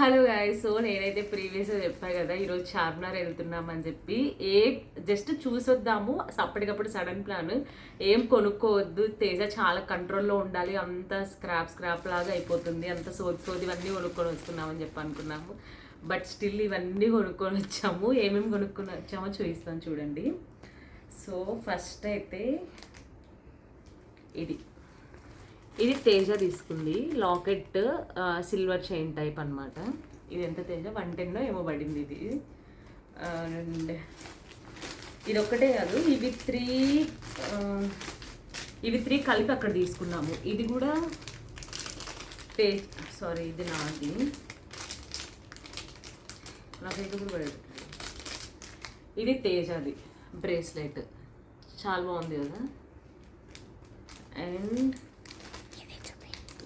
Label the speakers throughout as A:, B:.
A: Hello guy so నేనైతే ప్రీవియస్గా చెప్పా కదా ఈరోజు చార్మినార్ వెళ్తున్నామని చెప్పి. ఏ జస్ట్ చూసొద్దాము అప్పటికప్పుడు సడన్ ప్లాన్ ఏం కొనుక్కోవద్దు. తేజ చాలా కంట్రోల్లో ఉండాలి. అంత స్క్రాప్ స్క్రాప్ లాగా అయిపోతుంది. అంత సోది సోది ఇవన్నీ కొనుక్కొని వస్తున్నామని చెప్పి అనుకున్నాము. బట్ స్టిల్ ఇవన్నీ కొనుక్కొని వచ్చాము. ఏమేమి కొనుక్కొని వచ్చామో చూపిస్తాను చూడండి. సో ఫస్ట్ అయితే ఇది. ఇది తేజ తీసుకుంది. లాకెట్ సిల్వర్ చైన్ టైప్ అనమాట ఇది ఎంత తేజ? వన్ టెన్నో ఏమో పడింది ఇది. అండ్ ఇది ఒక్కటే కాదు ఇవి త్రీ ఇవి త్రీ కలిపి అక్కడ తీసుకున్నాము. ఇది కూడా తే సారీ ఇది నాది. నాకైతే కూడా పడదు. ఇది తేజది బ్రేస్లెట్. చాలా బాగుంది కదా? అండ్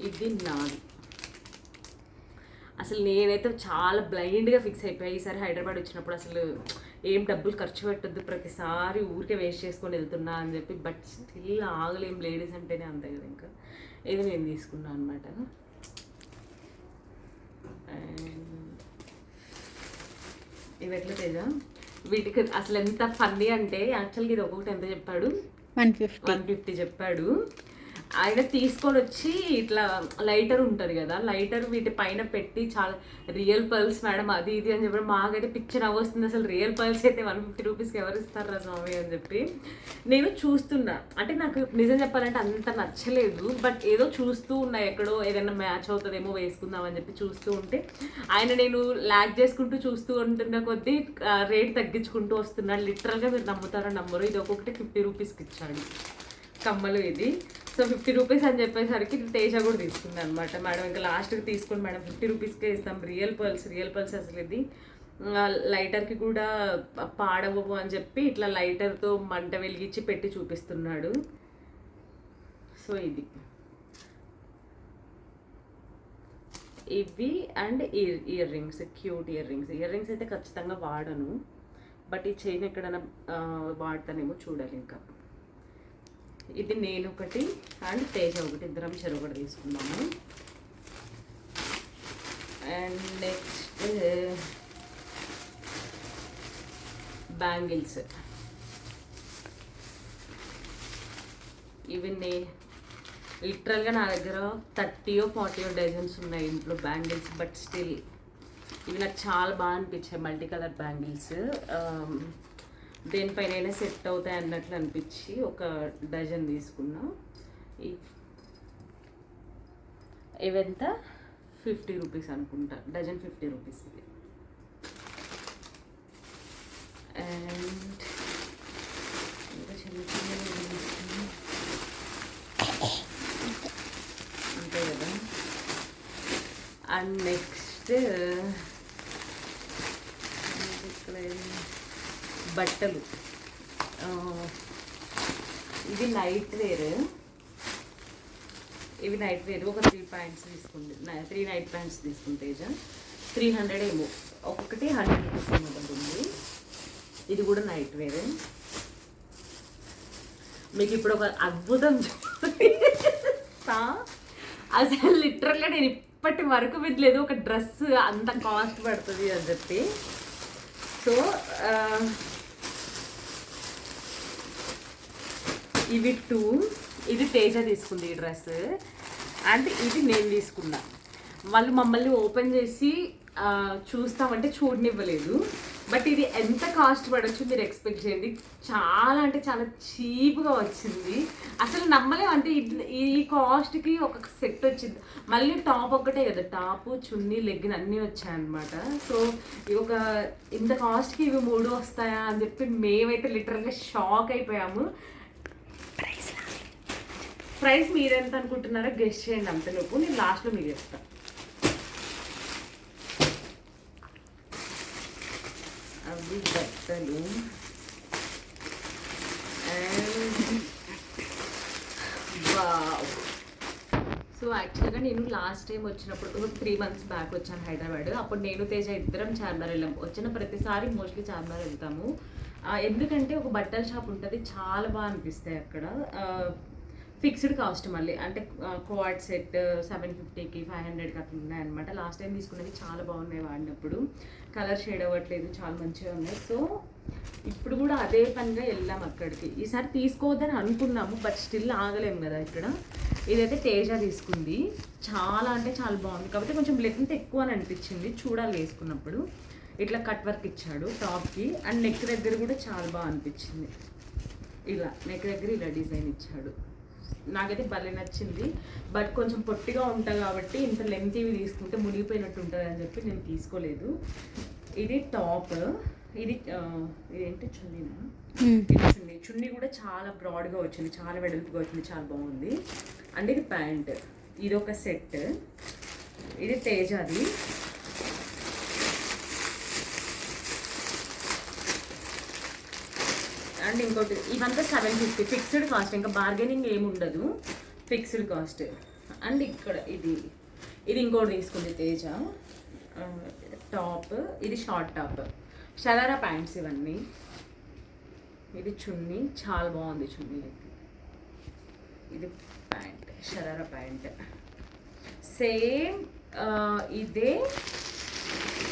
A: ఇది నాది. అసలు నేనైతే చాలా బ్లైండ్గా ఫిక్స్ అయిపోయా. ఈసారి హైదరాబాద్ వచ్చినప్పుడు అసలు ఏం డబ్బులు ఖర్చు పెట్టద్దు ప్రతిసారి ఊరికే వేస్ట్ చేసుకొని వెళ్తున్నా అని చెప్పి బట్ స్టిల్ ఆగలేం లేడీస్ అంటేనే అంతే కదా ఇంకా. ఇది నేను తీసుకున్నాను అనమాట ఇవి ఎట్లా తేజ? వీటికి అసలు ఎంత ఫన్నీ అంటే యాక్చువల్గా ఇది ఒక్కొక్కటి ఎంత చెప్పాడు?
B: One fifty.
A: వన్ ఫిఫ్టీ చెప్పాడు. ఆయన తీసుకొని వచ్చి ఇట్లా లైటర్ ఉంటుంది కదా లైటర్ వీటి పైన పెట్టి చాలా రియల్ పర్ల్స్ మేడం అది ఇది అని చెప్పి మాకైతే పిక్చర్ వస్తుంది. అసలు రియల్ పర్ల్స్ అయితే వన్ ఫిఫ్టీ రూపీస్కి ఎవరు ఇస్తారా స్వామి అని చెప్పి నేను చూస్తున్నా. అంటే నాకు నిజం చెప్పాలంటే అంత నచ్చలేదు. బట్ ఏదో చూస్తూ ఉన్నా ఎక్కడో ఏదైనా మ్యాచ్ అవుతుందేమో వేసుకుందాం అని చెప్పి చూస్తూ ఉంటే ఆయన నేను ల్యాక్ చేసుకుంటూ చూస్తూ ఉంటున్న కొద్దీ రేట్ తగ్గించుకుంటూ వస్తున్నాడు లిటరల్గా మీరు నమ్ముతారో నమ్మరు ఇది ఒక్కొక్కటి ఫిఫ్టీ రూపీస్కి ఇచ్చాడు కమ్మలు ఇది. సో ఫిఫ్టీ రూపీస్ అని చెప్పేసరికి తేజ కూడా తీసుకుంది అనమాట మేడం ఇంకా లాస్ట్కి తీసుకోండి మేడం ఫిఫ్టీ రూపీస్కే ఇస్తాం. రియల్ పర్ల్స్ రియల్ పర్ల్స్ అసలు ఇది. లైటర్కి కూడా పాడవు అని చెప్పి ఇట్లా లైటర్తో మంట వెలిగించి పెట్టి చూపిస్తున్నాడు. సో ఇది. ఇవి and ear earrings cute earrings earrings అయితే ఖచ్చితంగా వాడను. బట్ ఈ చైన్ ఎక్కడైనా వాడతానేమో చూడాలి ఇంకా ఇది నేను ఒకటి అండ్ తేజ ఒకటి ఇద్దరం చెరువు కూడా తీసుకున్నాము అండ్ నెక్స్ట్ బ్యాంగిల్స్. ఇవి నే లిటరల్గా నా దగ్గర థర్టీయో ఫార్టీయో డజన్స్ ఉన్నాయి ఇంట్లో బ్యాంగిల్స్ బట్ స్టిల్ ఇవి నాకు చాలా బాగా అనిపించాయి మల్టీ కలర్ బ్యాంగిల్స్ దేనిపైన సెట్ అవుతాయి అన్నట్లు అనిపించి ఒక డజన్ తీసుకున్నా. ఇవెంత? ఫిఫ్టీ రూపీస్ అనుకుంటా. డజన్ ఫిఫ్టీ రూపీస్ ఇది అండ్ ఇంకా చిన్న చిన్న అంతే కదా. అండ్ నెక్స్ట్ ఇక్కడ ఏం- బట్టలు. ఇది నైట్ వేర్ ఇవి నైట్ వేర్ ఒక త్రీ ప్యాంట్స్ తీసుకుంది త్రీ నైట్ ప్యాంట్స్ తీసుకుంటే త్రీ హండ్రెడ్ ఏమో. ఒక్కొక్కటి హండ్రెడ్ రూపీస్ ఉంటుంది. ఇది కూడా నైట్ వేర్ మీకు ఇప్పుడు ఒక అద్భుతం. అసలు లిటరల్గా నేను ఇప్పటి వరకు వినలేదు. ఒక డ్రెస్ అంత కాస్ట్ పడుతుంది అని చెప్పి. సో ఇవి టూ ఇది తేజ తీసుకుంది ఈ డ్రెస్. అండ్ ఇది నేను తీసుకున్నా. వాళ్ళు మమ్మల్ని ఓపెన్ చేసి చూస్తామంటే చూడనివ్వలేదు. బట్ ఇది ఎంత కాస్ట్ పడవచ్చు మీరు ఎక్స్పెక్ట్ చేయండి. చాలా అంటే చాలా చీప్గా వచ్చింది. అసలు నమ్మలేం. అంటే ఈ కాస్ట్కి ఒక సెట్ వచ్చింది. మళ్ళీ టాప్ ఒక్కటే కదా. టాపు చున్నీ లెగ్గిన్ అన్నీ వచ్చాయన్నమాట. సో ఇవి ఒక ఇంత కాస్ట్కి ఇవి మూడు వస్తాయా అని చెప్పి మేమైతే లిటరల్గా షాక్ అయిపోయాము. ప్రైస్ మీరెంత అనుకుంటున్నారో గెస్ట్ చేయండి అంతలోపు నేను లాస్ట్లో మీరు చెప్తాను అవి బట్టలు సో యాక్చువల్గా నేను లాస్ట్ టైం వచ్చినప్పుడు త్రీ మంత్స్ బ్యాక్ వచ్చాను హైదరాబాద్. అప్పుడు నేను తేజ ఇద్దరం చార్మినార్ వెళ్ళాము వచ్చిన ప్రతిసారి మోస్ట్లీ చార్మినార్ వెళ్తాము. ఎందుకంటే ఒక బట్టల షాప్ ఉంటుంది చాలా బాగా అనిపిస్తాయి అక్కడ. ఫిక్స్డ్ కాస్ట్ మళ్ళీ. అంటే క్వాడ్ సెట్ సెవెన్ ఫిఫ్టీకి ఫైవ్ హండ్రెడ్కి అట్లా ఉన్నాయన్నమాట. లాస్ట్ టైం తీసుకున్నవి చాలా బాగున్నాయి వాడినప్పుడు. కలర్ షేడ్ అవ్వట్లేదు చాలా మంచిగా ఉన్నాయి. సో ఇప్పుడు కూడా అదే పనిగా వెళ్ళాం అక్కడికి. ఈసారి తీసుకోవద్దని అనుకున్నాము బట్ స్టిల్ ఆగలేము కదా ఇక్కడ. ఇదైతే తేజ తీసుకుంది. చాలా అంటే చాలా బాగుంది. కాకపోతే కొంచెం లెంత్ ఎక్కువ అని అనిపించింది చూడాలి వేసుకున్నప్పుడు. ఇట్లా కట్ వర్క్ ఇచ్చాడు టాప్కి అండ్ నెక్ దగ్గర కూడా చాలా బాగా అనిపించింది. ఇలా నెక్ దగ్గర ఇలా డిజైన్ ఇచ్చాడు. నాకైతే భలే నచ్చింది. బట్ కొంచెం పొట్టిగా ఉంటా కాబట్టి ఇంత లెంత్ ఇవి తీసుకుంటే మునిగిపోయినట్టు ఉంటుంది అని చెప్పి నేను తీసుకోలేదు. ఇది టాప్ ఇది ఇదేంటి చున్నీనా? ఇది చున్నీ చున్నీ కూడా చాలా బ్రాడ్గా వచ్చింది. చాలా వెడల్పుగా వచ్చింది. చాలా బాగుంది. అండ్ ఇది ప్యాంట్. ఇది ఒక సెట్. ఇది తేజాది. అండ్ ఇంకోటి ఇవంతా సెవెన్ ఫిఫ్టీ. ఫిక్స్డ్ కాస్ట్ ఇంకా బార్గెనింగ్ ఏమి ఉండదు. Fixed cost. అండ్ ఇక్కడ ఇది ఇది ఇంకోటి తీసుకుంది తేజ. టాప్ ఇది షార్ట్ టాప్. షరారా ప్యాంట్స్ ఇవన్నీ. ఇది చున్నీ చాలా బాగుంది చున్నీ. ఇది ప్యాంట్ షరారా ప్యాంట్. సేమ్ ఇదే.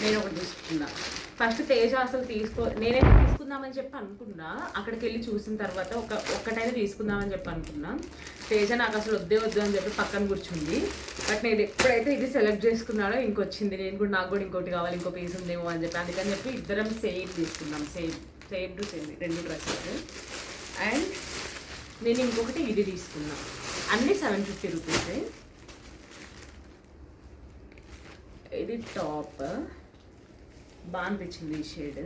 A: నేను ఒకటి తీసుకున్నాను ఫస్ట్ తేజ అసలు తీసుకో నేనైతే తీసుకుందామని చెప్పి అనుకున్నా. అక్కడికి వెళ్ళి చూసిన తర్వాత ఒక ఒక్కటైనా తీసుకుందామని చెప్పి అనుకున్నా. తేజ నాకు అసలు వద్దే వద్దు అని చెప్పి పక్కన కూర్చుంది. బట్ నేను ఎప్పుడైతే ఇది సెలెక్ట్ చేసుకున్నానో ఇంకొచ్చింది. నేను కూడా నాకు కూడా ఇంకోటి కావాలి ఇంకో పీస్ ఉందేమో అని చెప్పి అందుకని చెప్పి ఇద్దరం సేమ్ తీసుకున్నాం. సేమ్ సేమ్ టు సేమ్ రెండు డ్రెస్సెస్ అండ్ నేను ఇంకొకటి ఇది తీసుకున్నా. అన్నీ సెవెన్ ఫిఫ్టీ రూపీసే ఇది టాప్. బాగా అనిపించింది ఈ షేడ్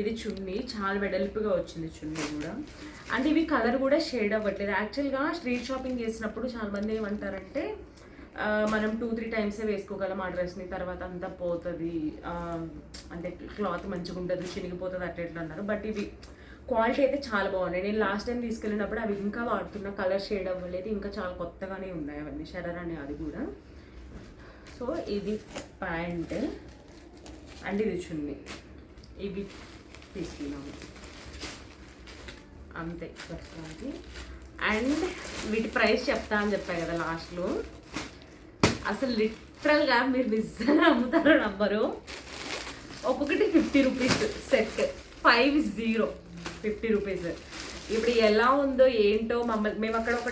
A: ఇది చున్నీ చాలా వెడల్పుగా వచ్చింది చున్నీ కూడా. అంటే ఇవి కలర్ కూడా షేడ్ అవ్వట్లేదు. యాక్చువల్గా స్ట్రీట్ షాపింగ్ చేసినప్పుడు చాలామంది ఏమంటారంటే మనం టూ త్రీ టైమ్సే వేసుకోగలం ఆ డ్రెస్ని తర్వాత అంతా పోతుంది అంటే క్లాత్ మంచిగా ఉంటుంది చినిగిపోతుంది అట్లా అన్నారు. బట్ ఇవి క్వాలిటీ అయితే చాలా బాగున్నాయి. నేను లాస్ట్ టైం తీసుకెళ్ళినప్పుడు అవి ఇంకా వాడుతున్న కలర్ షేడ్ అవ్వలేదు. ఇంకా చాలా కొత్తగానే ఉన్నాయి అవన్నీ. షరర్ అనే అది కూడా. సో ఇది ప్యాంట్. అండ్ ఇది చున్ని. ఇవి తీసుకున్నాము అంతే ప్రస్తుతానికి అండ్ వీటి ప్రైస్ చెప్తా అని చెప్పా కదా లాస్ట్లో. అసలు లిటరల్గా మీరు నిజంగా అమ్ముతారో నంబరు ఒక్కొక్కటి fifty rupees set. Five zero fifty rupees. ఇప్పుడు ఎలా ఉందో ఏంటో మమ్మల్ని మేము అక్కడ ఒక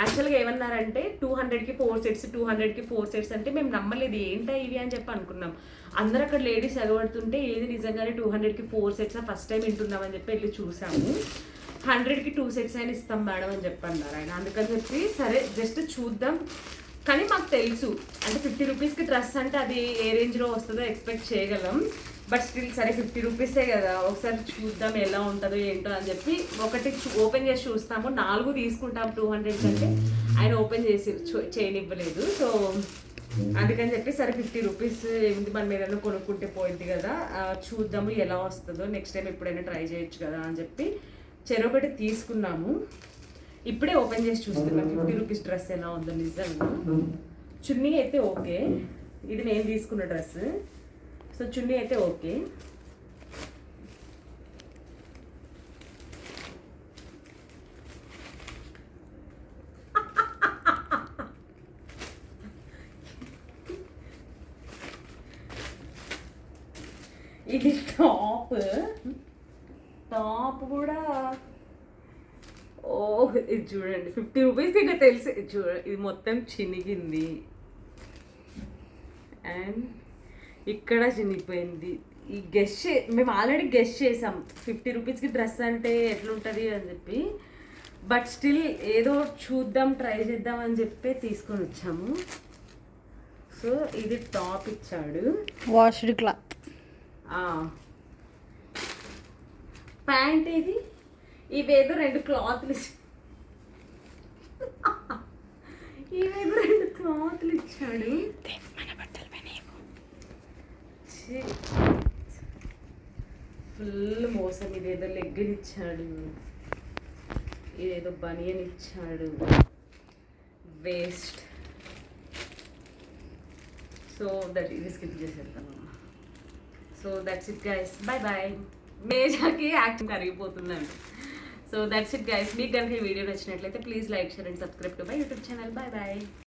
A: యాక్చువల్గా ఏమన్నారంటే టూ హండ్రెడ్కి ఫోర్ సెట్స్ టూ హండ్రెడ్కి ఫోర్ సెట్స్ అంటే మేము నమ్మలేదు. ఏంటా ఇవి అని చెప్పి అనుకున్నాం. అందరు అక్కడ లేడీస్ ఎగబడుతుంటే ఏది నిజంగానే టూ హండ్రెడ్కి ఫోర్ సెట్స్ ఫస్ట్ టైం వింటున్నామని చెప్పి వెళ్ళి చూసాము. హండ్రెడ్కి టూ సెట్స్ అయినా ఇస్తాం మేడం అని చెప్పన్నారు ఆయన. అందుకని చెప్పి సరే జస్ట్ చూద్దాం. కానీ మాకు తెలుసు. అంటే ఫిఫ్టీ రూపీస్కి డ్రెస్ అంటే అది ఏ రేంజ్లో వస్తుందో ఎక్స్పెక్ట్ చేయగలం. బట్ స్టిల్ సరే ఫిఫ్టీ రూపీసే కదా. ఒకసారి చూద్దాం ఎలా ఉంటుందో ఏంటో అని చెప్పి ఒకటి ఓపెన్ చేసి చూస్తాము. నాలుగు తీసుకుంటాం టూ హండ్రెడ్ కంటే ఆయన ఓపెన్ చేసి చేయనివ్వలేదు. సో అందుకని చెప్పి సరే ఫిఫ్టీ రూపీస్ ఏంది మనం ఏదైనా కొనుక్కుంటే పోయింది కదా. చూద్దాము ఎలా వస్తుందో. నెక్స్ట్ టైం ఎప్పుడైనా ట్రై చేయొచ్చు కదా అని చెప్పి చెరొకటి తీసుకున్నాము. ఇప్పుడే ఓపెన్ చేసి చూస్తున్నాం ఫిఫ్టీ రూపీస్ డ్రెస్ ఎలా ఉందో నిజంగా. చున్నీ అయితే ఓకే ఇది నేను తీసుకున్న డ్రెస్ సో చున్నీ అయితే ఓకే ఇది టాప్. టాప్ కూడా. ఓ ఇది చూడండి. ఫిఫ్టీ రూపీస్ ఇంకా తెలిసి. ఇది చూడండి ఇది మొత్తం చినిగింది. అండ్ ఇక్కడ చినిగిపోయింది. ఈ గెస్ట్ చే మేము ఆల్రెడీ గెస్ట్ చేసాం. ఫిఫ్టీ రూపీస్కి డ్రెస్ అంటే ఎట్లుంటుంది అని చెప్పి. బట్ స్టిల్ ఏదో చూద్దాం ట్రై చేద్దాం అని చెప్పి తీసుకొని వచ్చాము. సో ఇది టాప్ ఇచ్చాడు.
B: వాష్డ్ క్లా
A: ప్యాంట్ ఇది. ఇవేదో రెండు క్లాత్లు ఇచ్చి- ఇవేదో రెండు క్లాత్లు ఇచ్చాడు.
B: మన బట్టలు
A: ఫుల్ మోసం ఇదేదో లెగ్గిన్ ఇచ్చాడు. ఇదేదో బనియన్ ఇచ్చాడు. వేస్ట్. సో దట్ ఇది స్కిప్ చేసేద్దాం so that's it guys bye bye మేజాకి acting కరిగిపోతుందండి సో దట్స్ ఇట్ గైస్ మీకు కనుక ఈ వీడియో నచ్చినట్లయితే please like share and subscribe to my YouTube channel bye bye